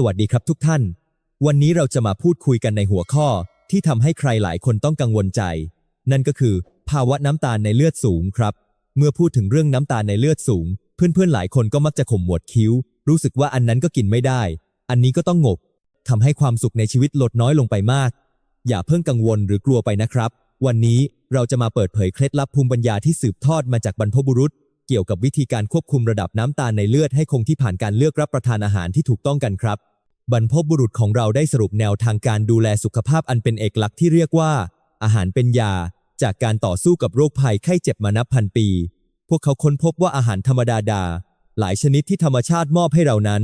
สวัสดีครับทุกท่าน วันนี้เราจะมาพูดคุยกันในหัวข้อที่ทำให้ใครหลายคนต้องกังวลใจ นั่นก็คือ ภาวะน้ำตาลในเลือดสูงครับ เมื่อพูดถึงเรื่องน้ำตาลในเลือดสูง เพื่อนๆหลายคนก็มักจะข่มหมวดคิ้ว รู้สึกว่าอันนั้นก็กินไม่ได้ อันนี้ก็ต้องงกทำให้ความสุขในชีวิตลดน้อยลงไปมาก อย่าเพิ่งกังวลหรือกลัวไปนะครับ วันนี้เราจะมาเปิดเผยเคล็ดลับภูมิปัญญาที่สืบทอดมาจากบรรพบุรุษ เกี่ยวกับวิธีการควบคุมระดับน้ำตาลในเลือดให้คงที่ผ่านการเลือกรับประทานอาหารที่ถูกต้องกันครับ บรรพบุรุษของเราได้สรุปแนวทางการดูแลสุขภาพอันเป็นเอกลักษณ์ที่เรียกว่า อาหารเป็นยา จากการต่อสู้กับโรคภัยไข้เจ็บมานับพันปี พวกเขาค้นพบว่าอาหารธรรมดาดา หลายชนิดที่ธรรมชาติมอบให้เรานั้น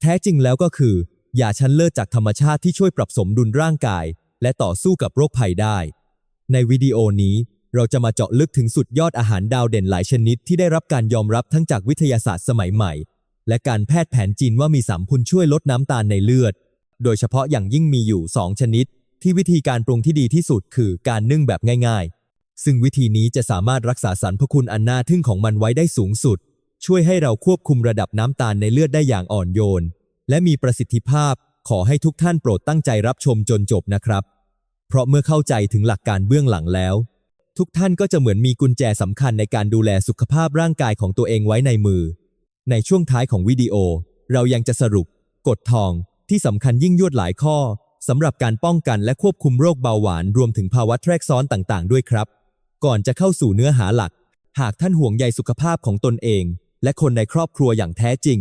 แท้จริงแล้วก็คือยาชั้นเลิศจากธรรมชาติที่ช่วยปรับสมดุลร่างกาย และต่อสู้กับโรคภัยได้ ในวิดีโอนี้เราจะมาเจาะลึกถึงสุดยอดอาหารดาวเด่นหลายชนิดที่ได้รับการยอมรับทั้งจากวิทยาศาสตร์สมัยใหม่ และการแพทย์แผนจีนว่ามีสามพุนช่วยลดน้ำตาลในเลือด โดยเฉพาะอย่างยิ่งมีอยู่ 2 ชนิด ที่วิธีการปรุงที่ดีที่สุดคือการนึ่งแบบง่ายๆ ซึ่งวิธีนี้จะสามารถรักษาสรรพคุณอันน่าทึ่งของมันไว้ได้สูงสุด ช่วยให้เราควบคุมระดับน้ำตาลในเลือดได้อย่างอ่อนโยน และมีประสิทธิภาพ ขอให้ทุกท่านโปรดตั้งใจรับชมจนจบนะครับ เพราะเมื่อเข้าใจถึงหลักการเบื้องหลังแล้ว ทุกท่านก็จะเหมือนมีกุญแจสำคัญในการดูแลสุขภาพร่างกายของตัวเองไว้ในมือ ในช่วงท้ายของวิดีโอ เรายังจะสรุป กฎทองที่สำคัญยิ่งยวดหลายข้อสำหรับการป้องกันและควบคุมโรคเบาหวานรวมถึงภาวะแทรกซ้อนต่างๆ ด้วยครับ ก่อนจะเข้าสู่เนื้อหาหลัก หากท่านห่วงใยสุขภาพของตนเอง และคนในครอบครัวอย่างแท้จริง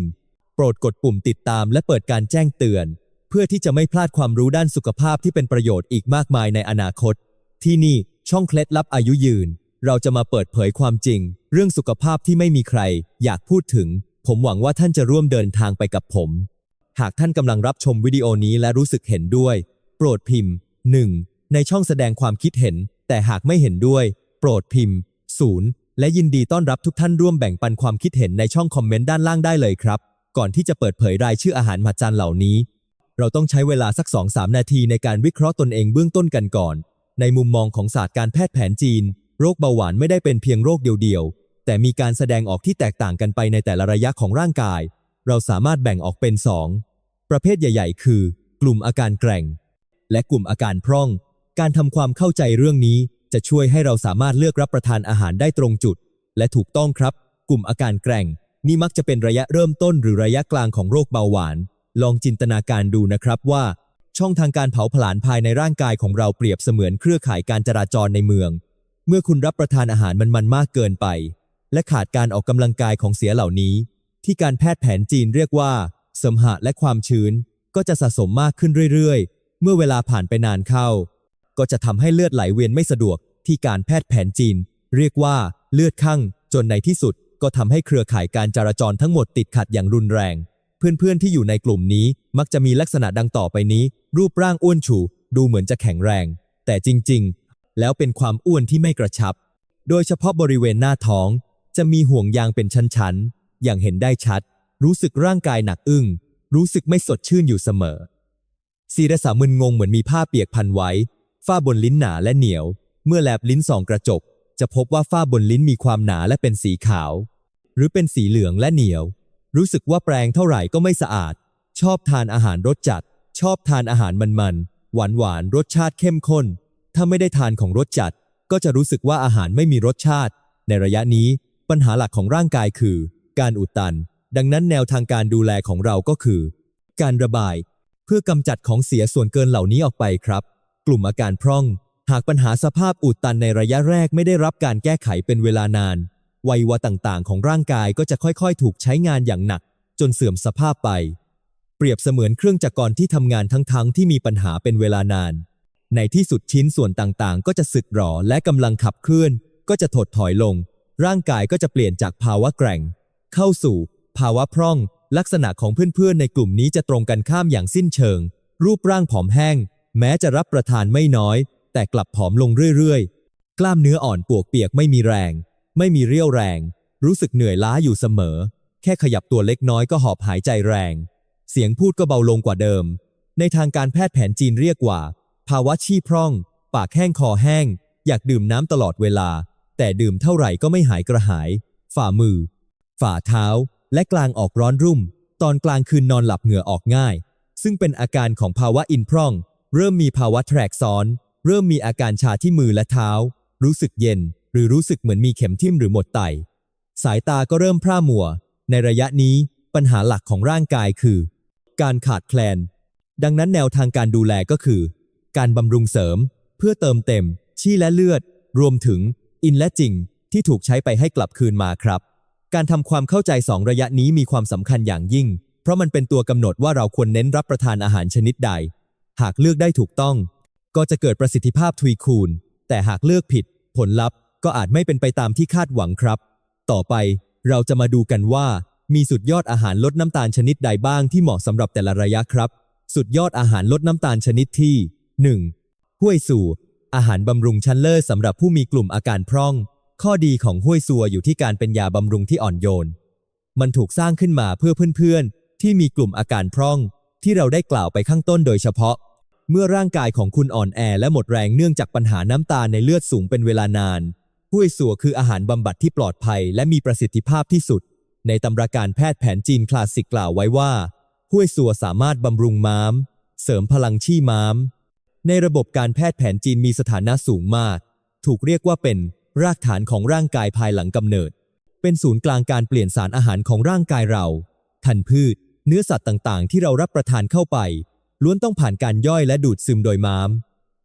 โปรดกดปุ่มติดตามและเปิดการแจ้งเตือน เพื่อที่จะไม่พลาดความรู้ด้านสุขภาพที่เป็นประโยชน์อีกมากมายในอนาคต ที่นี่ช่องเคล็ดลับอายุยืน เราจะมาเปิดเผยความจริง เรื่องสุขภาพที่ไม่มีใคร อยากพูดถึง ผมหวังว่าท่านจะร่วมเดินทางไปกับผม หากท่านกำลังรับชมวิดีโอนี้และรู้สึกเห็นด้วย โปรดพิมพ์ 1 ในช่องแสดงความคิดเห็น แต่หากไม่เห็นด้วย โปรดพิมพ์ 0 และยินดีต้อนรับทุกท่านร่วมแบ่งปันความคิดเห็นในช่องคอมเมนต์ด้านล่างได้เลยครับ ก่อนที่จะเปิดเผยรายชื่ออาหารมหัศจรรย์เหล่านี้ เราต้องใช้เวลาสัก 2-3 นาทีในการวิเคราะห์ตนเองเบื้องต้นกันก่อน ในมุมมองของศาสตร์การแพทย์แผนจีน โรคเบาหวานไม่ได้เป็นเพียงโรคเดียวๆ แต่มีการแสดงออกที่แตกต่างกันไปในแต่ละระยะของร่างกาย เราสามารถแบ่งออกเป็น 2 ประเภทใหญ่ ๆ คือ กลุ่มอาการแกร่ง และกลุ่มอาการพร่อง การทำความเข้าใจเรื่องนี้จะช่วยให้เราสามารถเลือกรับประทานอาหารได้ตรงจุด และถูกต้องครับ กลุ่มอาการแกร่ง นี่มักจะเป็นระยะเริ่มต้นหรือระยะกลางของโรคเบาหวาน ลองจินตนาการดูนะครับว่า ช่องทางการเผาผลาญภายในร่างกายของเราเปรียบเสมือนเครือข่ายการจราจรในเมือง เมื่อคุณรับประทานอาหารมันมันมากเกินไป และขาดการออกกำลังกายของเสียเหล่านี้ ที่การแพทย์แผนจีนเรียกว่าเสมหะและความชื้น ก็จะสะสมมากขึ้นเรื่อยๆ เมื่อเวลาผ่านไปนานเข้า ก็จะทำให้เลือดไหลเวียนไม่สะดวก ที่การแพทย์แผนจีน เรียกว่าเลือดข้างจนในที่สุดก็ทำให้เครือข่ายการจราจรทั้งหมดติดขัดอย่างรุนแรง เพื่อนๆที่อยู่ในกลุ่มนี้มักจะมีลักษณะดังต่อไปนี้ รูปร่างอ้วนฉูดูเหมือนจะแข็งแรง แต่จริงๆ แล้วเป็นความอ้วนที่ไม่กระชับ โดยเฉพาะบริเวณหน้าท้อง จะมีห่วงยางเป็นชั้นๆ อย่างเห็นได้ชัด รู้สึกร่างกายหนักอึ้ง รู้สึกไม่สดชื่นอยู่เสมอซีรสามึนงงเหมือนมีผ้าเปียกพันไว้ ฝ้าบนลิ้นหนาและเหนียว เมื่อแลบลิ้นส่องกระจก จะพบว่าฝ้าบนลิ้นมีความหนาและเป็นสีขาว หรือเป็นสีเหลืองและเหนียว รู้สึกว่าแปรงเท่าไหร่ก็ไม่สะอาด ชอบทานอาหารรสจัด ชอบทานอาหารมันๆ หวานหวานๆรสชาติเข้มข้น ถ้าไม่ได้ทานของรสจัด ก็จะรู้สึกว่าอาหารไม่มีรสชาติ ในระยะนี้ ปัญหาหลักของร่างกายคือ การอุดตัน ดังนั้นแนวทางการดูแลของเราก็คือ การระบาย เพื่อกำจัดของเสียส่วนเกินเหล่านี้ออกไปครับ กลุ่มอาการพร่อง หากปัญหาสภาพอุดตันในระยะแรกไม่ได้รับการแก้ไขเป็นเวลานาน วัยวะต่างๆ ของร่างกายก็จะค่อยๆ ถูกใช้งานอย่างหนัก จนเสื่อมสภาพไป เปรียบเสมือนเครื่องจักรกรที่ทำงานทั้งๆที่มีปัญหาเป็นเวลานาน ในที่สุดชิ้นส่วนต่างๆ ก็จะสึกหรอและกำลังขับเคลื่อน ก็จะถดถอยลง ร่างกายก็จะเปลี่ยนจากภาวะแกร่ง เข้าสู่ ภาวะพร่อง ลักษณะของเพื่อนๆ ในกลุ่มนี้จะตรงกันข้ามอย่างสิ้นเชิง รูปร่างผอมแห้ง แม้จะรับประทานไม่น้อย แต่กลับผอมลงเรื่อยๆ กล้ามเนื้ออ่อนปวกเปียกไม่มีแรง ไม่มีเรี่ยวแรง รู้สึกเหนื่อยล้าอยู่เสมอ แค่ขยับตัวเล็กน้อยก็หอบหายใจแรง เสียงพูดก็เบาลงกว่าเดิม ในทางการแพทย์แผนจีนเรียกว่า ภาวะชีพร่อง ปากแห้งคอแห้ง อยากดื่มน้ำตลอดเวลา แต่ดื่มเท่าไหร่ก็ไม่หายกระหาย ฝ่ามือ ฝ่าเท้า และกลางออกร้อนรุ่ม ตอนกลางคืนนอนหลับเหงื่อออกง่าย ซึ่งเป็นอาการของภาวะอินพร่อง เริ่มมีภาวะแทรกซ้อน เริ่มมีอาการชาที่มือและเท้า รู้สึกเย็น หรือรู้สึกเหมือนมีเข็มทิ่มหรือหมดไต สายตาก็เริ่มพร่ามัว ในระยะนี้ปัญหาหลักของร่างกายคือ การขาดแคลน ดังนั้นแนวทางการดูแลก็คือ การบำรุงเสริม เพื่อเติมเต็ม ชี่และเลือด รวมถึง อินและจริง ที่ถูกใช้ไปให้กลับคืนมาครับ การทำความเข้าใจสองระยะนี้มีความสำคัญอย่างยิ่ง เพราะมันเป็นตัวกำหนดว่าเราควรเน้นรับประทานอาหารชนิดใด หากเลือกได้ถูกต้อง ก็จะเกิดประสิทธิภาพทวีคูณ แต่หากเลือกผิด ผลลัพธ์ก็อาจไม่เป็นไปตามที่คาดหวังครับ ต่อไปเราจะมาดูกันว่า มีสุดยอดอาหารลดน้ำตาลชนิดใดบ้างที่เหมาะสำหรับแต่ละระยะครับ สุดยอดอาหารลดน้ำตาลชนิดที่ 1. ห้วยสู่ อาหารบำรุงชั้นเลิศสำหรับผู้มีกลุ่มอาการพร่อง ข้อดีของห้วยซัวอยู่ที่การเป็นยาบำรุงที่อ่อนโยน มันถูกสร้างขึ้นมาเพื่อเพื่อนๆ ที่มีกลุ่มอาการพร่อง ที่เราได้กล่าวไปข้างต้นโดยเฉพาะ เมื่อร่างกายของคุณอ่อนแอและหมดแรงเนื่องจากปัญหาน้ำตาในเลือดสูงเป็นเวลานานห้วยสัวคืออาหารบำบัดที่ปลอดภัยและมีประสิทธิภาพที่สุด ในตำราการแพทย์แผนจีนคลาสสิกกล่าวไว้ว่าห้วยสัวสามารถบำรุงม้าม เสริมพลังชี่ม้าม ในระบบการแพทย์แผนจีนมีสถานะสูงมาก ถูกเรียกว่าเป็นรากฐานของร่างกายภายหลังกำเนิด เป็นศูนย์กลางการเปลี่ยนสารอาหารของร่างกายเรา ทันพืช เนื้อสัตว์ต่างๆ ที่เรารับประทานเข้าไป ล้วนต้องผ่านการย่อยและดูดซึมโดยม้าม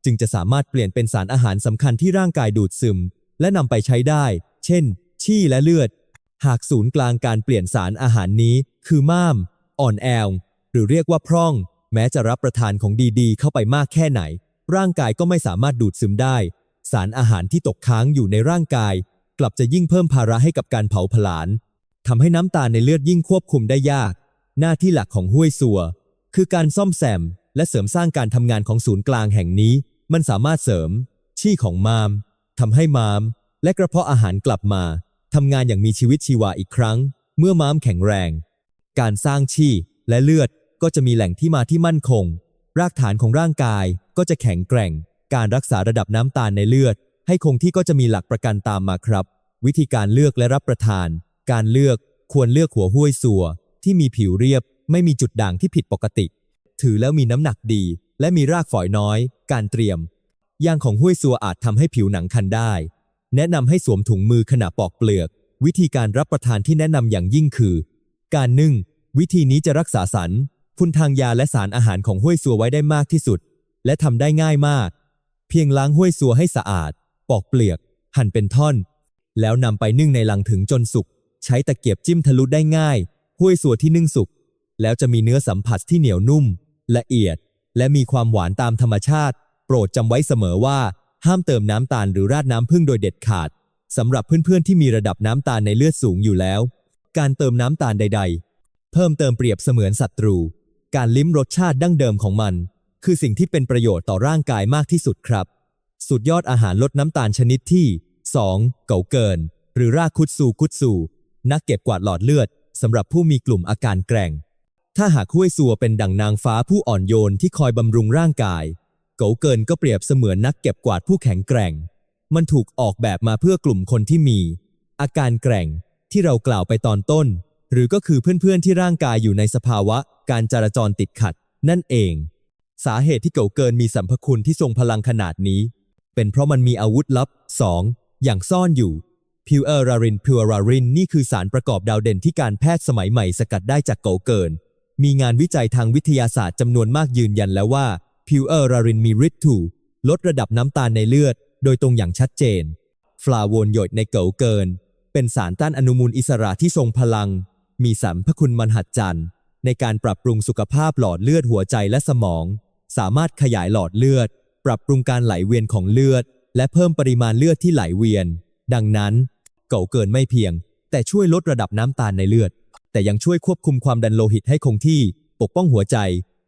จึงจะสามารถเปลี่ยนเป็นสารอาหารสำคัญที่ร่างกายดูดซึม และนำไปใช้ได้ เช่น ชี่และเลือด หากศูนย์กลางการเปลี่ยนสารอาหารนี้ คือม้าม อ่อนแอลหรือเรียกว่าพร่อง แม้จะรับประทานของดีๆ เข้าไปมากแค่ไหน ร่างกายก็ไม่สามารถดูดซึมได้ สารอาหารที่ตกค้างอยู่ในร่างกาย กลับจะยิ่งเพิ่มภาระให้กับการเผาผลาญทำให้น้ำตาในเลือดยิ่งควบคุมได้ยาก หน้าที่หลักของห้วยสัว คือการซ่อมแซม และเสริมสร้างการทำงานของศูนย์กลางแห่งนี้ มันสามารถเสริม ชี่ของมามทำให้มาม และกระเพาะอาหารกลับมาทำงานอย่างมีชีวิตชีวาอีกครั้ง เมื่อม้ามแข็งแรง การสร้างชี่และเลือด ก็จะมีแหล่งที่มาที่มั่นคง รากฐานของร่างกายก็จะแข็งแกร่ง การรักษาระดับน้ำตาลในเลือด ให้คงที่ก็จะมีหลักประกันตามมาครับ วิธีการเลือกและรับประทาน การเลือกควรเลือกหัวห้วยสัวที่มีผิวเรียบ ไม่มีจุดด่างที่ผิดปกติ ถือแล้วมีน้ำหนักดี และมีรากฝอยน้อย การเตรียมยางของห้วยสัวอาจทำให้ผิวหนังคันได้ แนะนำให้สวมถุงมือขณะปอกเปลือก วิธีการรับประทานที่แนะนำอย่างยิ่งคือ การนึ่ง วิธีนี้จะรักษาสาร คุณทางยาและสารอาหารของห้วยสัวไว้ได้มากที่สุด และทำได้ง่ายมาก เพียงล้างห้วยสัวให้สะอาด ปอกเปลือก หั่นเป็นท่อน แล้วนำไปนึ่งในลังถึงจนสุก ใช้ตะเกียบจิ้มทะลุได้ง่าย ห้วยสัวที่นึ่งสุก แล้วจะมีเนื้อสัมผัสที่เหนียวนุ่ม ละเอียด และมีความหวานตามธรรมชาติ โปรดจำไว้เสมอว่า ห้ามเติมน้ำตาลหรือราดน้ำผึ้งโดยเด็ดขาดสำหรับเพื่อนๆที่มีระดับน้ำตาลในเลือดสูงอยู่แล้ว การเติมน้ำตาลใด ๆ เพิ่มเติมเปรียบเสมือนศัตรู การลิ้มรสชาติดั้งเดิมของมัน คือสิ่งที่เป็นประโยชน์ต่อร่างกายมากที่สุดครับ สุดยอดอาหารลดน้ำตาลชนิดที่ 2. เก่าเกิน หรือรากคุดซูคุดซูนักเก็บกวาดหลอดเลือดสำหรับผู้มีกลุ่มอาการแกร่ง ถ้าหากห้วยซัวเป็นดั่งนางฟ้าผู้อ่อนโยนที่คอยบำรุงร่างกาย เก๋าเกินก็เปรียบเสมือนนักเก็บกวาดผู้แข็งแกร่ง มันถูกออกแบบมาเพื่อกลุ่มคนที่มี อาการแกร่งที่เรากล่าวไปตอนต้น หรือก็คือเพื่อนๆที่ร่างกายอยู่ในสภาวะ การจราจรติดขัด นั่นเอง สาเหตุที่เก๋าเกินมีสัมพคุณที่ทรงพลังขนาดนี้ เป็นเพราะมันมีอาวุธลับ 2. อย่างซ่อนอยู่พิวเออรารินพิวรารินนี่คือสารประกอบดาวเด่นที่การแพทย์สมัยใหม่สกัดได้จากเก๋าเกิน มีงานวิจัยทางวิทยาศาสตร์จำนวนมากยืนยันแล้วว่าพิวเออรารินมีฤทธิ์ถูลดระดับน้ำตาลในเลือด โดยตรงอย่างชัดเจน ฟลาโวนโยดในเก๋าเกิน เป็นสารต้านอนุมูลอิสระที่ทรงพลัง มีสรรพคุณมหัศจรรย์ ในการปรับปรุงสุขภาพหลอดเลือดหัวใจและสมอง สามารถขยายหลอดเลือด ปรับปรุงการไหลเวียนของเลือด และเพิ่มปริมาณเลือดที่ไหลเวียน ดังนั้น เก่าเกินไม่เพียง แต่ช่วยลดระดับน้ำตาลในเลือด แต่ยังช่วยควบคุมความดันโลหิตให้คงที่ ปกป้องหัวใจ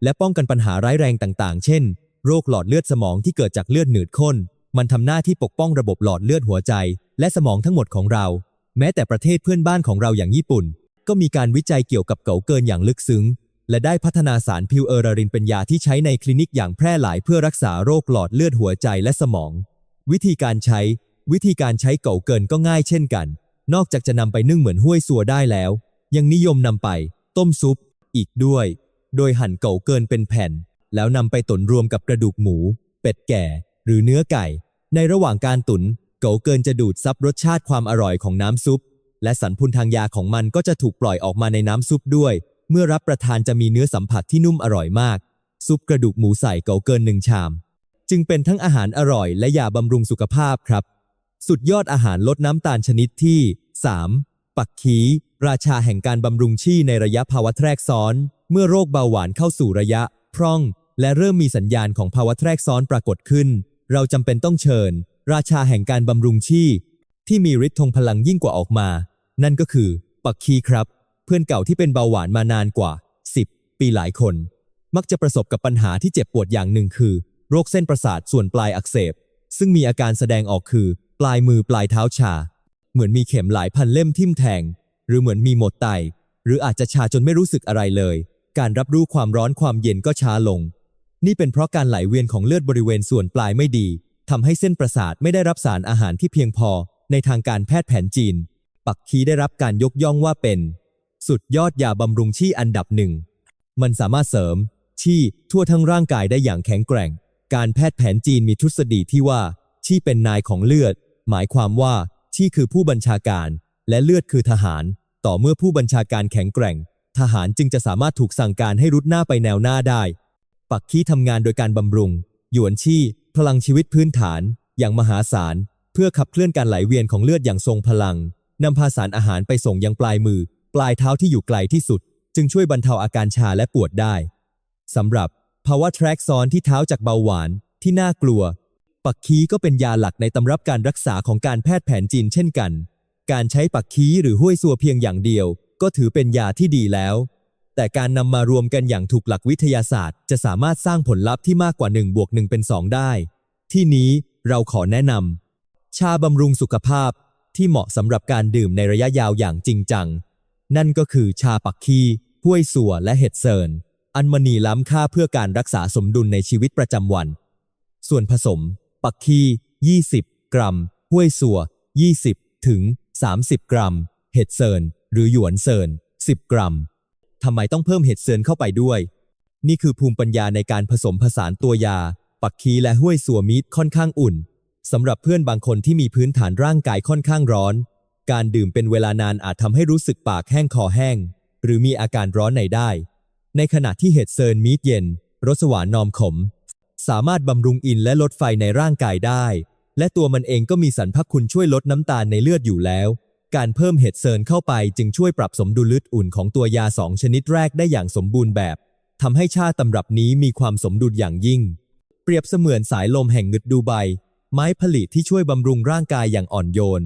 และป้องกันปัญหาร้ายแรงต่างๆ เช่น โรคหลอดเลือดสมองที่เกิดจากเลือดหนืดข้น มันทำหน้าที่ปกป้องระบบหลอดเลือดหัวใจ และสมองทั้งหมดของเรา แม้แต่ประเทศเพื่อนบ้านของเราอย่างญี่ปุ่น ก็มีการวิจัยเกี่ยวกับเก๋าเกินอย่างลึกซึ้ง และได้พัฒนาสารพิวเออรารินเป็นยาที่ใช้ในคลินิกอย่างแพร่หลายเพื่อรักษาโรคหลอดเลือดหัวใจและสมอง วิธีการใช้ วิธีการใช้เก๋าเกินก็ง่ายเช่นกัน นอกจากจะนำไปนึ่งเหมือนห้วยสัวได้แล้ว ยังนิยมนำไป ต้มซุป อีกด้วย โดยหั่นเก่าเกินเป็นแผ่น แล้วนำไปตุ๋นรวมกับกระดูกหมู เป็ดแก่ หรือเนื้อไก่ ในระหว่างการตุ๋นเก่าเกินจะดูดซับรสชาติความอร่อยของน้ำซุป และสรรพุนทางยาของมันก็จะถูกปล่อยออกมาในน้ำซุปด้วย เมื่อรับประทานจะมีเนื้อสัมผัสที่นุ่มอร่อยมาก ซุปกระดูกหมูใส่เก่าเกินหนึ่งชาม จึงเป็นทั้งอาหารอร่อยและยาบำรุงสุขภาพครับ สุดยอดอาหารลดน้ำตาลชนิดที่ 3. ปักขีราชาแห่งการบำรุงชี่ในระยะภาวะแทรกซ้อน เมื่อโรคเบาหวานเข้าสู่ระยะ พร่อง และเริ่มมีสัญญาณของภาวะแทรกซ้อนปรากฏขึ้น เราจำเป็นต้องเชิญ ราชาแห่งการบำรุงชี่ ที่มีฤทธิ์ทงพลังยิ่งกว่าออกมา นั่นก็คือ ปักคีครับ เพื่อนเก่าที่เป็นเบาหวานมานานกว่า 10 ปีหลายคน มักจะประสบกับปัญหาที่เจ็บปวดอย่างหนึ่งคือ โรคเส้นประสาทส่วนปลายอักเสบ ซึ่งมีอาการแสดงออกคือ ปลายมือปลายเท้าชา เหมือนมีเข็มหลายพันเล่มทิ่มแทง หรือเหมือนมีหมดไต หรืออาจจะชาจนไม่รู้สึกอะไรเลย การรับรู้ความร้อนความเย็นก็ช้าลง นี่เป็นเพราะการไหลเวียนของเลือดบริเวณส่วนปลายไม่ดีทำให้เส้นประสาทไม่ได้รับสารอาหารที่เพียงพอ ในทางการแพทย์แผนจีน ปักคีได้รับการยกย่องว่าเป็น สุดยอดยาบำรุงชี่อันดับหนึ่ง มันสามารถเสริม ชี่ทั่วทั้งร่างกายได้อย่างแข็งแกร่ง การแพทย์แผนจีนมีทฤษฎีที่ว่า ชี่เป็นนายของเลือด หมายความว่า ชี่คือผู้บัญชาการ และเลือดคือทหาร ต่อเมื่อผู้บัญชาการแข็งแกร่ง ทหารจึงจะสามารถถูกสั่งการให้รุดหน้าไปแนวหน้าได้ ปักคีทำงานโดยการบำรุง หยวนชี่พลังชีวิตพื้นฐาน อย่างมหาศาล พื่อขับเคลื่อนการไหลเวียนของเลือดอย่างทรงพลังนำพาสารอาหารไปส่งยังปลายมือ ปลายเท้าที่อยู่ไกลที่สุด จึงช่วยบรรเทาอาการชาและปวดได้สำหรับภาวะแทรกซ้อนที่เท้าจากเบาหวานที่น่ากลัว ปักคีก็เป็นยาหลักในตำรับการรักษาของการแพทย์แผนจีนเช่นกัน การใช้ปักคีหรือห้วยซัวเพียงอย่างเดียว ก็ถือเป็นยาที่ดีแล้ว แต่การนำมารวมกันอย่างถูกหลักวิทยาศาสตร์ จะสามารถสร้างผลลัพธ์ที่มากกว่า1บวก1เป็น2ได้ ที่นี้เราขอแนะนำ ชาบำรุงสุขภาพที่เหมาะสำหรับการดื่มในระยะยาวอย่างจริงจัง นั่นก็คือชาปักคีห้วยสัวและเห็ดเซินอันมณีล้ำค่าเพื่อการรักษาสมดุลในชีวิตประจำวัน ส่วนผสม ปักคี 20 กรัมห้วยสัว 20 ถึง 30 กรัม เห็ดเซินหรือหยวนเซิน10 กรัมทำไมต้องเพิ่มเห็ดเซินเข้าไปด้วย นี่คือภูมิปัญญาในการผสมผสานตัวยา ปักคีและห้วยสัวมีดค่อนข้างอุ่น สำหรับเพื่อนบางคนที่มีพื้นฐานร่างกายค่อนข้างร้อน การดื่มเป็นเวลานานอาจทำให้รู้สึกปากแห้งคอแห้ง หรือมีอาการร้อนในได้ ในขณะที่เห็ดเซินมีดเย็น รสหวานนอมขม สามารถบำรุงอินและลดไฟในร่างกายได้ และตัวมันเองก็มีสรรพคุณช่วยลดน้ำตาลในเลือดอยู่แล้ว การเพิ่มเห็ดเซินเข้าไปจึงช่วยปรับสมดุลเลือดอุ่นของตัวยาสองชนิดแรกได้อย่างสมบูรณ์แบบทำให้ชาตำรับนี้มีความสมดุลอย่างยิ่ง เปรียบเสมือนสายลมแห่งงึดดูไบ ไม้ผลิที่ช่วยบำรุงร่างกายอย่างอ่อนโยน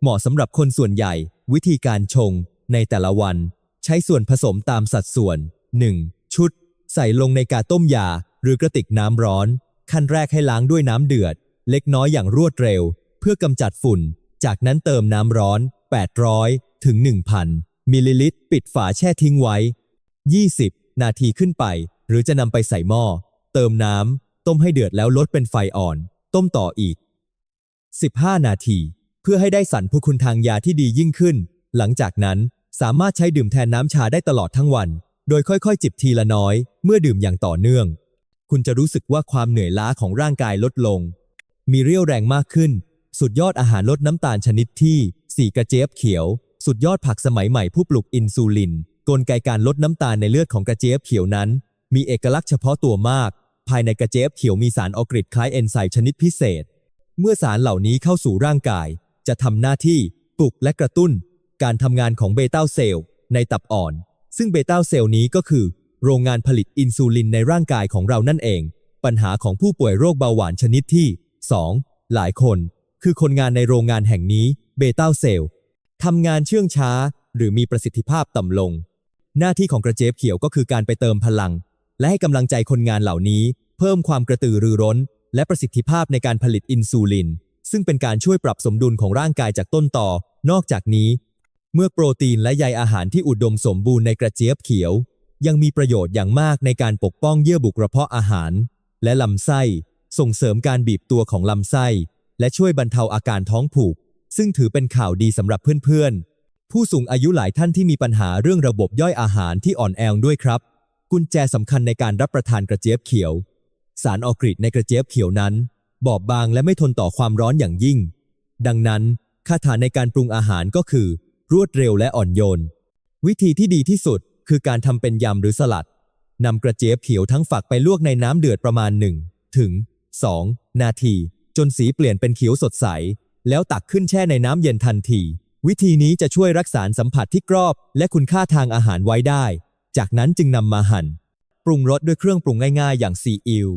เหมาะสำหรับคนส่วนใหญ่ วิธีการชง ในแต่ละวัน ใช้ส่วนผสมตามสัดส่วน 1. ชุด ใส่ลงในกาต้มยา หรือกระติกน้ำร้อน ขั้นแรกให้ล้างด้วยน้ำเดือด เล็กน้อยอย่างรวดเร็ว เพื่อกำจัดฝุ่น จากนั้นเติมน้ำร้อน 800 ถึง 1,000 มิลลิลิตร ปิดฝาแช่ทิ้งไว้ 20 นาทีขึ้นไป หรือจะนำไปใส่หม้อ เติมน้ำ ต้มให้เดือดแล้วลดเป็นไฟอ่อน ต้มต่ออีก 15 นาที เพื่อให้ได้สรรพคุณทางยาที่ดียิ่งขึ้น หลังจากนั้นสามารถใช้ดื่มแทนน้ำชาได้ตลอดทั้งวัน โดยค่อยๆ จิบทีละน้อย เมื่อดื่มอย่างต่อเนื่อง คุณจะรู้สึกว่าความเหนื่อยล้าของร่างกายลดลง มีเรี่ยวแรงมากขึ้น สุดยอดอาหารลดน้ำตาลชนิดที่สีกระเจี๊ยบเขียว สุดยอดผักสมัยใหม่ผู้ปลุกอินซูลิน กลไกการลดน้ำตาลในเลือดของกระเจี๊ยบเขียวนั้น มีเอกลักษณ์เฉพาะตัวมาก ภายในกระเจี๊ยบเขียวมีสารออกฤษคล้ายเอนไซม์ชนิดพิเศษ เมื่อสารเหล่านี้เข้าสู่ร่างกาย จะทำหน้าที่ปลุกและกระตุ้น การทำงานของเบต้าเซลล์ในตับอ่อน ซึ่งเบต้าเซลล์นี้ก็คือ โรงงานผลิตอินซูลินในร่างกายของเรานั่นเอง ปัญหาของผู้ป่วยโรคเบาหวานชนิดที่ 2. หลายคน คือคนงานในโรงงานแห่งนี้เบต้าเซลล์ทำงานเชื่องช้า หรือมีประสิทธิภาพต่ำลง หน้าที่ของกระเจี๊ยบเขียวก็คือการไปเติมพลัง และให้กำลังใจคนงานเหล่านี้ เพิ่มความกระตือรือร้น และประสิทธิภาพในการผลิตอินซูลิน ซึ่งเป็นการช่วยปรับสมดุลของร่างกายจากต้นต่อ นอกจากนี้ เมื่อโปรตีนและใยอาหารที่อุดมสมบูรณ์ในกระเจี๊ยบเขียว ยังมีประโยชน์อย่างมากในการปกป้องเยื่อบุกระเพาะอาหาร และลำไส้ ส่งเสริมการบีบตัวของลำไส้ และช่วยบรรเทาอาการท้องผูก ซึ่งถือเป็นข่าวดีสำหรับเพื่อนๆผู้สูงอายุหลายท่านที่มีปัญหาเรื่องระบบย่อยอาหารที่อ่อนแอด้วยครับ กุญแจสำคัญในการรับประทานกระเจี๊ยบเขียว สารออกฤทธิ์ในกระเจี๊ยบเขียวนั้น บอบบางและไม่ทนต่อความร้อนอย่างยิ่ง ดังนั้นคาถาในการปรุงอาหารก็คือ รวดเร็วและอ่อนโยน วิธีที่ดีที่สุดคือการทำเป็นยำหรือสลัดนำกระเจี๊ยบเขียวทั้งฝักไปลวกในน้ำเดือดประมาณ1ถึง 2 นาที จนสีเปลี่ยนเป็นเขียวสดใส แล้วตักขึ้นแช่ในน้ำเย็นทันที วิธีนี้จะช่วยรักษาสัมผัสที่กรอบ และคุณค่าทางอาหารไว้ได้ จากนั้นจึงนำมาหั่น ปรุงรสด้วยเครื่องปรุงง่ายๆ อย่างซีอิ๊ว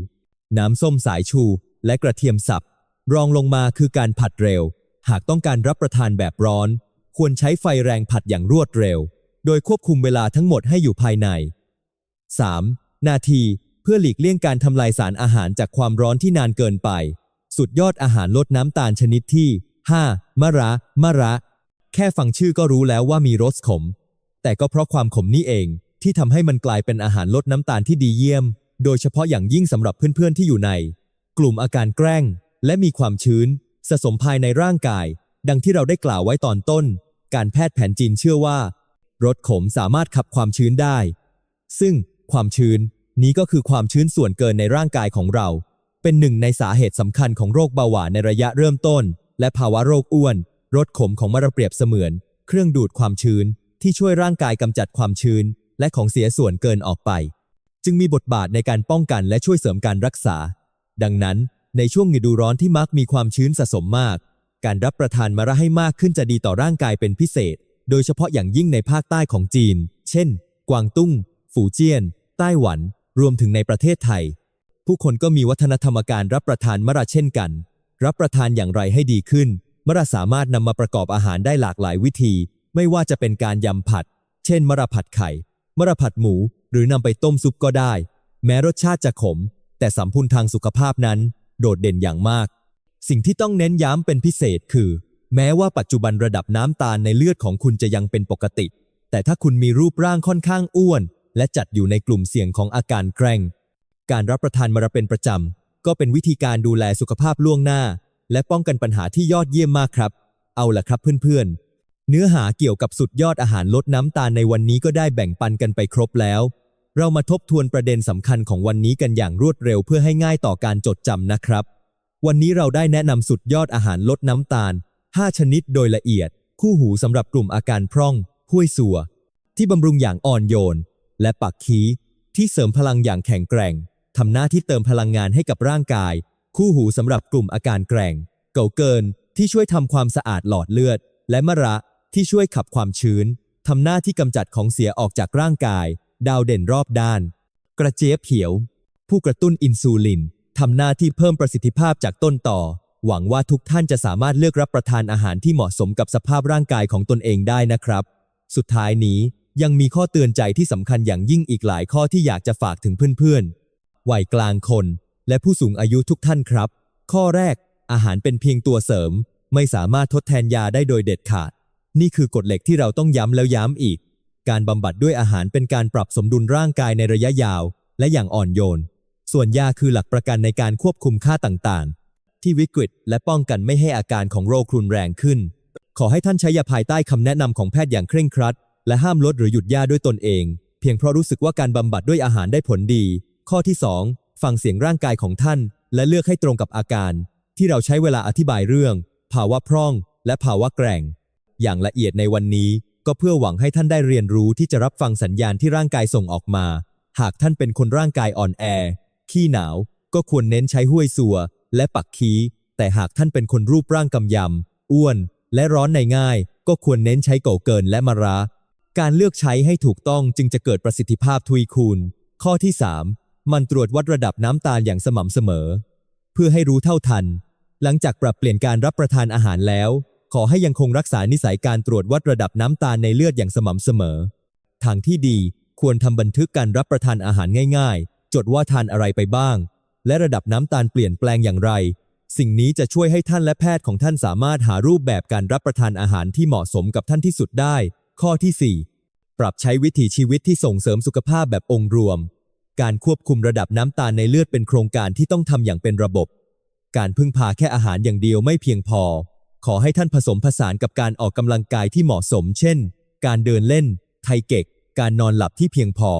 น้ำส้มสายชู และกระเทียมสับ รองลงมาคือการผัดเร็ว หากต้องการรับประทานแบบร้อน ควรใช้ไฟแรงผัดอย่างรวดเร็ว โดยควบคุมเวลาทั้งหมดให้อยู่ภายใน 3. นาทีเพื่อหลีกเลี่ยงการทำลายสารอาหารจากความร้อนที่นานเกินไป สุดยอดอาหารลดน้ำตาลชนิดที่ 5. มะระมะระ แค่ฟังชื่อก็รู้แล้วว่ามีรสขม แต่ก็เพราะความขมนี่เอง ที่ทำให้มันกลายเป็นอาหารลดน้ำตาลที่ดีเยี่ยม โดยเฉพาะอย่างยิ่งสำหรับเพื่อนๆที่อยู่ใน กลุ่มอาการแกล้ง และมีความชื้น สะสมภายในร่างกาย ดังที่เราได้กล่าวไว้ตอนต้น การแพทย์แผนจีนเชื่อว่ารสขมสามารถขับความชื้นได้ ซึ่งความชื้นนี้ก็คือความชื้นส่วนเกินในร่างกายของเรา เป็นหนึ่งในสาเหตุสำคัญของโรคเบาหวานในระยะเริ่มต้น และภาวะโรคอ้วนรสขมของมะระเปรียบเสมือน เครื่องดูดความชื้นที่ช่วยร่างกายกำจัดความชื้น และของเสียส่วนเกินออกไป จึงมีบทบาทในการป้องกันและช่วยเสริมการรักษา ดังนั้นในช่วงฤดูร้อนที่มักมีความชื้นสะสมมาก การรับประทานมะระให้มากขึ้นจะดีต่อร่างกายเป็นพิเศษ โดยเฉพาะอย่างยิ่งในภาคใต้ของจีน เช่น กวางตุ้ง ฝูเจี้ยน ไต้หวัน รวมถึงในประเทศไทย ผู้คนก็มีวัฒนธรรมการรับประทานมะระเช่นกัน รับประทานอย่างไรให้ดีขึ้น มะระสามารถนำมาประกอบอาหารได้หลากหลายวิธี ไม่ว่าจะเป็นการยำผัด เช่น มะระผัดไข่ มรผัดหมูหรือนำไปต้มซุปก็ได้ แม้รสชาติจะขม แต่สัมพุนทางสุขภาพนั้น โดดเด่นอย่างมาก สิ่งที่ต้องเน้นย้ำเป็นพิเศษคือ แม้ว่าปัจจุบันระดับน้ำตาลในเลือดของคุณจะยังเป็นปกติ แต่ถ้าคุณมีรูปร่างค่อนข้างอ้วน และจัดอยู่ในกลุ่มเสี่ยงของอาการแกร่ง การรับประทานมะระเป็นประจำก็เป็นวิธีการดูแลสุขภาพล่วงหน้า และป้องกันปัญหาที่ยอดเยี่ยมมากครับ เอาล่ะครับเพื่อนๆ เนื้อหาเกี่ยวกับสุดยอดอาหารลดน้ำตาลในวันนี้ก็ได้แบ่งปันกันไปครบแล้ว เรามาทบทวนประเด็นสำคัญของวันนี้กันอย่างรวดเร็วเพื่อให้ง่ายต่อการจดจำนะครับ วันนี้เราได้แนะนำสุดยอดอาหารลดน้ำตาล 5 ชนิดโดยละเอียด คู่หูสำหรับกลุ่มอาการพร่อง ห้วยสัว ที่บำรุงอย่างอ่อนโยน และปักคีที่เสริมพลังอย่างแข็งแกร่งทำหน้าที่เติมพลังงานให้กับร่างกาย คู่หูสำหรับกลุ่มอาการแกร่ง เก่าเกินที่ช่วยทำความสะอาดหลอดเลือด และมะระ ที่ช่วยขับความชื้นทำหน้าที่กำจัดของเสียออกจากร่างกาย ดาวเด่นรอบด้าน กระเจี๊ยบเขียว ผู้กระตุ้นอินซูลินทำหน้าที่เพิ่มประสิทธิภาพจากต้นต่อ หวังว่าทุกท่านจะสามารถเลือกรับประทานอาหารที่เหมาะสมกับสภาพร่างกายของตนเองได้นะครับ สุดท้ายนี้ยังมีข้อเตือนใจที่สำคัญอย่างยิ่งอีกหลายข้อที่อยากจะฝากถึงเพื่อนๆ วัยกลางคน และผู้สูงอายุทุกท่านครับ ข้อแรก อาหารเป็นเพียงตัวเสริม ไม่สามารถทดแทนยาได้โดยเด็ดขาด นี่คือกฎเหล็กที่เราต้องย้ำแล้วย้ำอีก การบำบัดด้วยอาหารเป็นการปรับสมดุลร่างกายในระยะยาว และอย่างอ่อนโยน ส่วนยาคือหลักประกันในการควบคุมค่าต่างๆ ที่วิกฤตและป้องกันไม่ให้อาการของโรครุนแรงขึ้น ขอให้ท่านใช้ยาภายใต้คำแนะนำของแพทย์อย่างเคร่งครัด และห้ามลดหรือหยุดยาด้วยตนเอง เพียงเพราะรู้สึกว่าการบำบัดด้วยอาหารได้ผลดี ข้อที่ 2 ฟังเสียงร่างกายของท่าน และเลือกให้ตรงกับอาการ ที่เราใช้เวลาอธิบายเรื่อง ภาวะพร่อง และภาวะแกร่ง อย่างละเอียดในวันนี้ ก็เพื่อหวังให้ท่านได้เรียนรู้ที่จะรับฟังสัญญาณที่ร่างกายส่งออกมา หากท่านเป็นคนร่างกายอ่อนแอ ขี้หนาว ก็ควรเน้นใช้ห้วยสัว และปักคีแต่หากท่านเป็นคนรูปร่างกำยำ อ้วน และร้อนในง่าย ก็ควรเน้นใช้โกเกินและมะระการเลือกใช้ให้ถูกต้องจึงจะเกิดประสิทธิภาพทวีคูณ ข้อที่ 3 มันตรวจวัดระดับน้ำตาลอย่างสม่ำเสมอ เพื่อให้รู้เท่าทัน หลังจากปรับเปลี่ยนการรับประทานอาหารแล้ว ขอให้ยังคงรักษานิสัยการตรวจวัดระดับน้ำตาลในเลือดอย่างสม่ำเสมอ ทางที่ดีควรทำบันทึกการรับประทานอาหารง่ายๆ จดว่าทานอะไรไปบ้าง และระดับน้ำตาลเปลี่ยนแปลงอย่างไร สิ่งนี้จะช่วยให้ท่านและแพทย์ของท่านสามารถหารูปแบบการรับประทานอาหารที่เหมาะสมกับท่านที่สุดได้ ข้อที่ 4 ปรับใช้วิถีชีวิตที่ส่งเสริมสุขภาพแบบองค์รวม การควบคุมระดับน้ำตาลในเลือดเป็นโครงการที่ต้องทำอย่างเป็นระบบ การพึ่งพาแค่อาหารอย่างเดียวไม่เพียงพอ ขอให้ท่านผสมผสานกับการออกกำลังกายที่เหมาะสม เช่น การเดินเล่น ไทเก็ก การนอนหลับที่เพียงพอ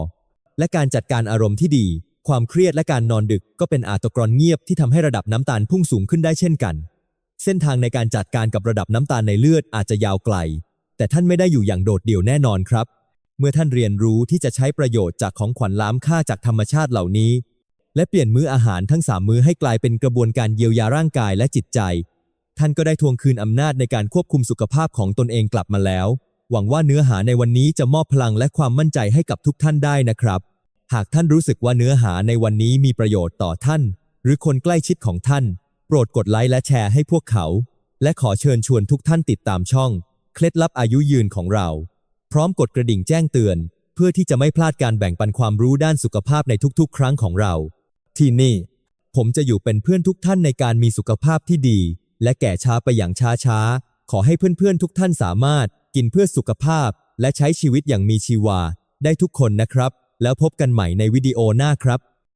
และการจัดการอารมณ์ที่ดี ความเครียดและการนอนดึกก็เป็นอาตกรนเงียบที่ทำให้ระดับน้ำตาลพุ่งสูงขึ้นได้เช่นกัน เส้นทางในการจัดการกับระดับน้ำตาลในเลือดอาจจะยาวไกล แต่ท่านไม่ได้อยู่อย่างโดดเดี่ยวแน่นอนครับ เมื่อท่านเรียนรู้ที่จะใช้ประโยชน์จากของขวัญล้ำค่าจากธรรมชาติเหล่านี้ และเปลี่ยนมื้ออาหารทั้งสามมื้อให้กลายเป็นกระบวนการเยียวยาร่างกายและจิตใจ ท่านก็ได้ทวงคืนอำนาจในการควบคุมสุขภาพของตนเองกลับมาแล้ว หวังว่าเนื้อหาในวันนี้จะมอบพลังและความมั่นใจให้กับทุกท่านได้นะครับ หากท่านรู้สึกว่าเนื้อหาในวันนี้มีประโยชน์ต่อท่าน หรือคนใกล้ชิดของท่าน โปรดกดไลค์และแชร์ให้พวกเขา และขอเชิญชวนทุกท่านติดตามช่อง เคล็ดลับอายุยืนของเรา พร้อมกดกระดิ่งแจ้งเตือน เพื่อที่จะไม่พลาดการแบ่งปันความรู้ด้านสุขภาพในทุกๆ ครั้งของเรา ที่นี่ ผมจะอยู่เป็นเพื่อนทุกท่านในการมีสุขภาพที่ดี และแก่ช้าไปอย่างช้าช้า ขอให้เพื่อนๆทุกท่านสามารถกินเพื่อสุขภาพ และใช้ชีวิตอย่างมีชีวา ได้ทุกคนนะครับ แล้วพบกันใหม่ในวิดีโอหน้าครับ